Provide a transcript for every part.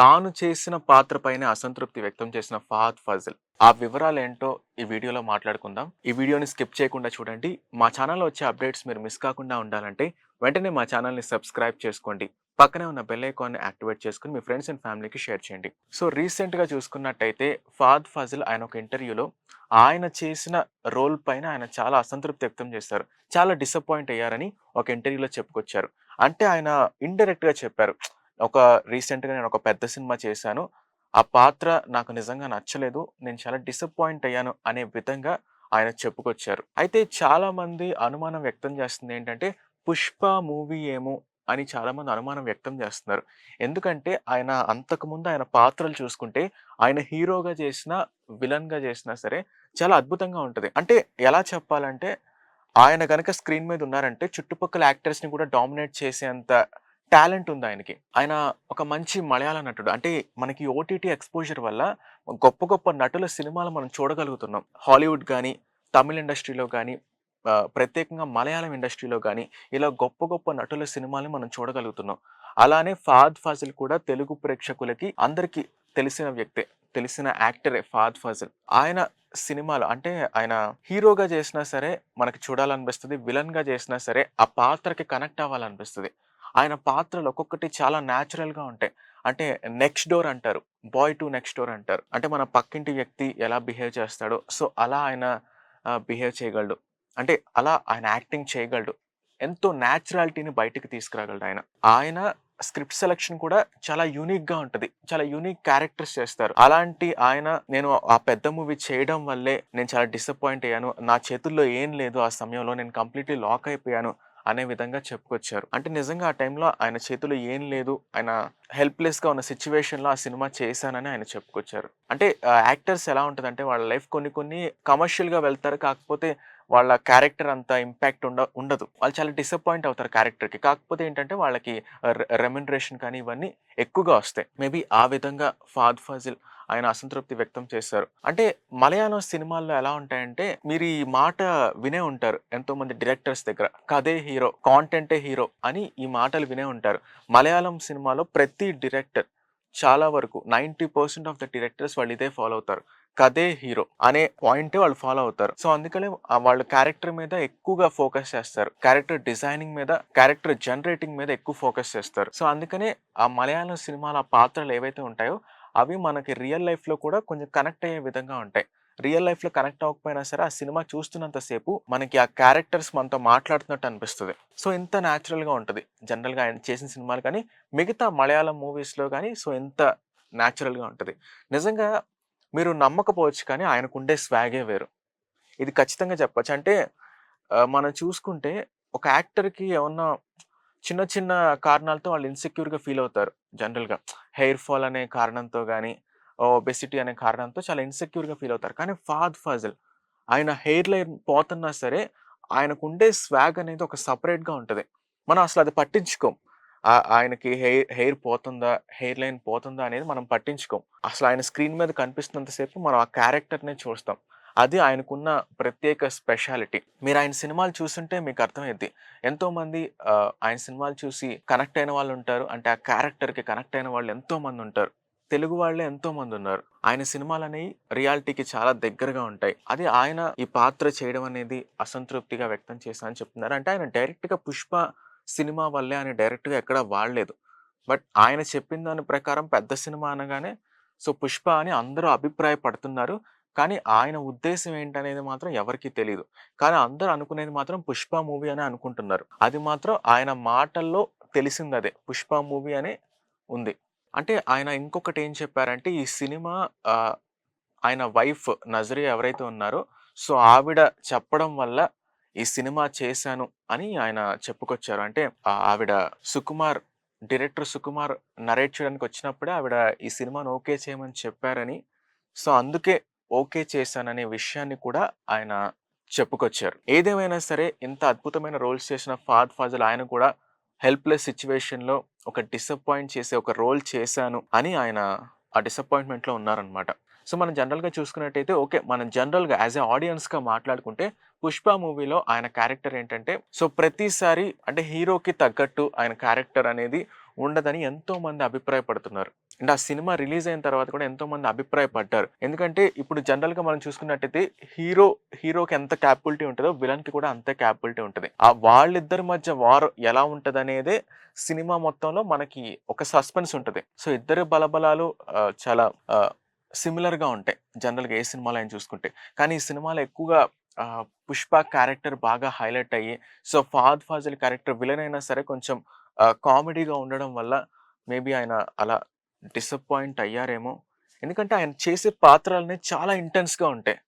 తాను చేసిన పాత్ర పైన అసంతృప్తి వ్యక్తం చేసిన ఫాద్ ఫజిల్. ఆ వివరాలు ఏంటో ఈ వీడియోలో మాట్లాడుకుందాం. ఈ వీడియోని స్కిప్ చేయకుండా చూడండి. మా ఛానల్లో వచ్చే అప్డేట్స్ మీరు మిస్ కాకుండా ఉండాలంటే వెంటనే మా ఛానల్ని సబ్స్క్రైబ్ చేసుకోండి. పక్కనే ఉన్న బెల్ ఐకాన్ని యాక్టివేట్ చేసుకుని మీ ఫ్రెండ్స్ అండ్ ఫ్యామిలీకి షేర్ చేయండి. సో రీసెంట్గా చూసుకున్నట్టయితే ఫాద్ ఫజిల్ ఆయన ఒక ఇంటర్వ్యూలో ఆయన చేసిన రోల్ పైన ఆయన చాలా అసంతృప్తి వ్యక్తం చేశారు. చాలా డిసప్పాయింట్ అయ్యారని ఒక ఇంటర్వ్యూలో చెప్పుకొచ్చారు. అంటే ఆయన ఇండైరెక్ట్గా చెప్పారు. ఒక రీసెంట్గా నేను ఒక పెద్ద సినిమా చేశాను. ఆ పాత్ర నాకు నిజంగా నచ్చలేదు. నేను చాలా డిసప్పాయింట్ అయ్యాను అనే విధంగా ఆయన చెప్పుకొచ్చారు. అయితే చాలామంది అనుమానం వ్యక్తం చేస్తుంది ఏంటంటే పుష్ప మూవీ ఏమో అని చాలామంది అనుమానం వ్యక్తం చేస్తున్నారు. ఎందుకంటే ఆయన అంతకుముందు ఆయన పాత్రలు చూసుకుంటే ఆయన హీరోగా చేసిన విలన్గా చేసినా సరే చాలా అద్భుతంగా ఉంటుంది. అంటే ఎలా చెప్పాలంటే ఆయన కనుక స్క్రీన్ మీద ఉన్నారంటే చుట్టుపక్కల యాక్టర్స్ని కూడా డామినేట్ చేసేంత టాలెంట్ ఉంది ఆయనకి. ఆయన ఒక మంచి మలయాళ నటుడు. అంటే మనకి ఓటీటీ ఎక్స్పోజర్ వల్ల గొప్ప గొప్ప నటుల సినిమాలు మనం చూడగలుగుతున్నాం. హాలీవుడ్ కానీ తమిళ ఇండస్ట్రీలో కానీ ప్రత్యేకంగా మలయాళం ఇండస్ట్రీలో కానీ ఇలా గొప్ప గొప్ప నటుల సినిమాలు మనం చూడగలుగుతున్నాం. అలానే ఫాద్ ఫాజిల్ కూడా తెలుగు ప్రేక్షకులకి అందరికీ తెలిసిన వ్యక్తే తెలిసిన యాక్టరే ఫాద్ ఫాజిల్. ఆయన సినిమాలు అంటే ఆయన హీరోగా చేసినా సరే మనకి చూడాలనిపిస్తుంది విలన్గా చేసినా సరే ఆ పాత్రకి కనెక్ట్ అవ్వాలనిపిస్తుంది. ఆయన పాత్రలు ఒక్కొక్కటి చాలా న్యాచురల్గా ఉంటాయి. అంటే నెక్స్ట్ డోర్ అంటారు. బాయ్ టు నెక్స్ట్ డోర్ అంటారు. అంటే మన పక్కింటి వ్యక్తి ఎలా బిహేవ్ చేస్తాడో సో అలా ఆయన బిహేవ్ చేయగలడు. అంటే అలా ఆయన యాక్టింగ్ చేయగలడు. ఎంతో న్యాచురాలిటీని బయటికి తీసుకురాగలడు ఆయన. ఆయన స్క్రిప్ట్ సెలెక్షన్ కూడా చాలా యూనిక్గా ఉంటుంది. చాలా యూనిక్ క్యారెక్టర్స్ చేస్తారు. అలాంటి ఆయన నేను ఆ పెద్ద మూవీ చేయడం వల్లే నేను చాలా డిసప్పాయింట్ అయ్యాను. నా చేతుల్లో ఏం లేదు. ఆ సమయంలో నేను కంప్లీట్లీ లాక్ అయిపోయాను. అనే విధంగా చెప్పుకొచ్చారు. అంటే నిజంగా ఆ టైంలో ఆయన చేతిలో ఏం లేదు. ఆయన హెల్ప్లెస్గా ఉన్న సిచ్యువేషన్లో ఆ సినిమా చేశానని ఆయన చెప్పుకొచ్చారు. అంటే యాక్టర్స్ ఎలా ఉంటుందంటే వాళ్ళ లైఫ్ కొన్ని కొన్ని కమర్షియల్గా వెళ్తారు. కాకపోతే వాళ్ళ క్యారెక్టర్ అంత ఇంపాక్ట్ ఉండ ఉండదు. వాళ్ళు చాలా డిసప్పాయింట్ అవుతారు క్యారెక్టర్కి. కాకపోతే ఏంటంటే వాళ్ళకి రెమ్యునరేషన్ కానీ ఇవన్నీ ఎక్కువగా వస్తాయి. మేబీ ఆ విధంగా ఫాద్ ఫజిల్ ఆయన అసంతృప్తి వ్యక్తం చేశారు. అంటే మలయాళం సినిమాల్లో ఎలా ఉంటాయంటే మీరు ఈ మాట వినే ఉంటారు. ఎంతో మంది డైరెక్టర్స్ దగ్గర కథే హీరో కాంటెంటే హీరో అని ఈ మాటలు వినే ఉంటారు. మలయాళం సినిమాలో ప్రతి డైరెక్టర్ చాలా వరకు ninety percent of the directors వాళ్ళు ఇదే ఫాలో అవుతారు. కథే హీరో అనే పాయింట్ వాళ్ళు ఫాలో అవుతారు. సో అందుకనే వాళ్ళు క్యారెక్టర్ మీద ఎక్కువగా ఫోకస్ చేస్తారు. క్యారెక్టర్ డిజైనింగ్ మీద క్యారెక్టర్ జనరేటింగ్ మీద ఎక్కువ ఫోకస్ చేస్తారు. సో అందుకనే ఆ మలయాళం సినిమాల పాత్రలు ఏవైతే ఉంటాయో అవి మనకి రియల్ లైఫ్లో కూడా కొంచెం కనెక్ట్ అయ్యే విధంగా ఉంటాయి. రియల్ లైఫ్లో కనెక్ట్ అవ్వకపోయినా సరే ఆ సినిమా చూస్తున్నంత సేపు మనకి ఆ క్యారెక్టర్స్ మనతో మాట్లాడుతున్నట్టు అనిపిస్తుంది. సో ఇంత న్యాచురల్గా ఉంటుంది. జనరల్గా ఆయన చేసిన సినిమాలు కానీ మిగతా మలయాళం మూవీస్లో కానీ సో ఎంత న్యాచురల్గా ఉంటుంది. నిజంగా మీరు నమ్మకపోవచ్చు కానీ ఆయనకు ఉండే స్వాగే వేరు. ఇది ఖచ్చితంగా చెప్పచ్చు. అంటే మనం చూసుకుంటే ఒక యాక్టర్కి ఏమన్నా చిన్న చిన్న కారణాలతో వాళ్ళు ఇన్సెక్యూర్గా ఫీల్ అవుతారు జనరల్గా. హెయిర్ ఫాల్ అనే కారణంతో కానీ ఒబెసిటీ అనే కారణంతో చాలా ఇన్సెక్యూర్గా ఫీల్ అవుతారు. కానీ ఫాద్ ఫజల్ ఆయన హెయిర్ లైన్ పోతున్నా సరే ఆయనకు ఉండే స్వాగ్ అనేది ఒక సపరేట్గా ఉంటుంది. మనం అసలు అది పట్టించుకోం. ఆయనకి హెయిర్ హెయిర్ పోతుందా హెయిర్ లైన్ పోతుందా అనేది మనం పట్టించుకోం. అసలు ఆయన స్క్రీన్ మీద కనిపిస్తున్నంతసేపు మనం ఆ క్యారెక్టర్నే చూస్తాం. అది ఆయనకున్న ప్రత్యేక స్పెషాలిటీ. మీరు ఆయన సినిమాలు చూస్తుంటే మీకు అర్థమైంది ఎంతోమంది ఆయన సినిమాలు చూసి కనెక్ట్ అయిన వాళ్ళు ఉంటారు. అంటే ఆ క్యారెక్టర్కి కనెక్ట్ అయిన వాళ్ళు ఎంతో మంది ఉంటారు. తెలుగు వాళ్ళే ఎంతోమంది ఉన్నారు. ఆయన సినిమాలు అనేవి రియాలిటీకి చాలా దగ్గరగా ఉంటాయి. అది ఆయన ఈ పాత్ర చేయడం అనేది అసంతృప్తిగా వ్యక్తం చేశానని చెప్తున్నారు. అంటే ఆయన డైరెక్ట్గా పుష్ప సినిమా వల్లే ఆయన డైరెక్ట్గా ఎక్కడ వాడలేదు. బట్ ఆయన చెప్పిన దాని ప్రకారం పెద్ద సినిమా అనగానే సో పుష్ప అని అందరూ అభిప్రాయపడుతున్నారు. కానీ ఆయన ఉద్దేశం ఏంటనేది మాత్రం ఎవరికి తెలియదు కానీ అందరూ అనుకునేది మాత్రం పుష్ప మూవీ అని అనుకుంటున్నారు. అది మాత్రం ఆయన మాటల్లో తెలిసింది అదే పుష్ప మూవీ అనే ఉంది. అంటే ఆయన ఇంకొకటి ఏం చెప్పారంటే ఈ సినిమా ఆయన వైఫ్ నజరీ ఎవరైతే ఉన్నారో సో ఆవిడ చెప్పడం వల్ల ఈ సినిమా చేశాను అని ఆయన చెప్పుకొచ్చారు. అంటే ఆవిడ సుకుమార్ డైరెక్టర్ సుకుమార్ నరేట్ చేయడానికి వచ్చినప్పుడే ఆవిడ ఈ సినిమాను ఓకే చేయమని చెప్పారని. సో అందుకే ఓకే చేశాననే విషయాన్ని కూడా ఆయన చెప్పుకొచ్చారు. ఏదేమైనా సరే ఇంత అద్భుతమైన రోల్స్ చేసిన ఫాద్ ఫాజల్ ఆయన కూడా హెల్ప్లెస్ సిచ్యువేషన్లో ఒక డిసప్పాయింట్ చేసే ఒక రోల్ చేశాను అని ఆయన ఆ డిసప్పాయింట్మెంట్లో ఉన్నారనమాట సో మనం జనరల్గా చూసుకున్నట్టయితే ఓకే మనం జనరల్గా యాజ్ ఏ ఆడియన్స్గా మాట్లాడుకుంటే పుష్ప మూవీలో ఆయన క్యారెక్టర్ ఏంటంటే సో ప్రతిసారి అంటే హీరోకి తగ్గట్టు ఆయన క్యారెక్టర్ అనేది ఉండదని ఎంతో మంది అభిప్రాయపడుతున్నారు. అండ్ ఆ సినిమా రిలీజ్ అయిన తర్వాత కూడా ఎంతో మంది అభిప్రాయపడ్డారు. ఎందుకంటే ఇప్పుడు జనరల్గా మనం చూసుకున్నట్టయితే హీరో హీరోకి ఎంత క్యాపబిలిటీ ఉంటుందో విలన్కి కూడా అంతే క్యాపబిలిటీ ఉంటుంది. ఆ వాళ్ళిద్దరి మధ్య వార్ ఎలా ఉంటది అనేదే సినిమా మొత్తంలో మనకి ఒక సస్పెన్స్ ఉంటుంది. సో ఇద్దరు బలబలాలు చాలా సిమిలర్గా ఉంటాయి జనరల్గా ఏ సినిమాలో అయినా చూసుకుంటే. కానీ ఈ సినిమాలో ఎక్కువగా పుష్ప క్యారెక్టర్ బాగా హైలైట్ అయ్యి so Fahadh Faasil character villain అయినా సరే కొంచెం కామెడీగా ఉండడం వల్ల మేబీ ఆయన అలా డిసప్పాయింట్ అయ్యారేమో. ఎందుకంటే ఆయన చేసే పాత్రలనే చాలా ఇంటెన్స్గా ఉంటాయి.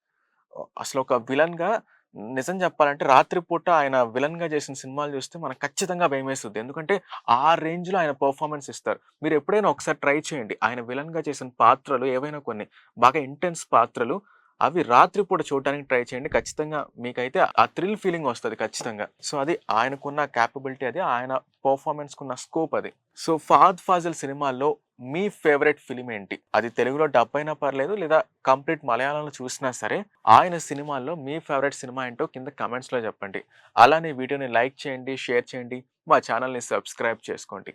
అసలు ఒక విలన్గా నిజం చెప్పాలంటే రాత్రిపూట ఆయన విలన్గా చేసిన సినిమాలు చూస్తే మనకు ఖచ్చితంగా భయమేస్తుంది ఎందుకంటే ఆ రేంజ్లో ఆయన పర్ఫార్మెన్స్ ఇస్తారు. మీరు ఎప్పుడైనా ఒకసారి ట్రై చేయండి. ఆయన విలన్గా చేసిన పాత్రలు ఏవైనా కొన్ని బాగా ఇంటెన్స్ పాత్రలు అవి రాత్రిపూట చూడడానికి ట్రై చేయండి. ఖచ్చితంగా మీకైతే ఆ థ్రిల్ ఫీలింగ్ వస్తుంది ఖచ్చితంగా. సో అది ఆయనకున్న క్యాపబిలిటీ అది ఆయన పర్ఫార్మెన్స్కున్న స్కోప్ అది. సో ఫాద్ ఫాజిల్ సినిమాల్లో మీ ఫేవరెట్ ఫిలిం ఏంటి? అది తెలుగులో డబ్ అయినా పర్లేదు లేదా కంప్లీట్ మలయాళంలో చూసినా సరే ఆయన సినిమాల్లో మీ ఫేవరెట్ సినిమా ఏంటో కింద కమెంట్స్లో చెప్పండి. అలానే వీడియోని లైక్ చేయండి షేర్ చేయండి మా ఛానల్ని సబ్స్క్రైబ్ చేసుకోండి.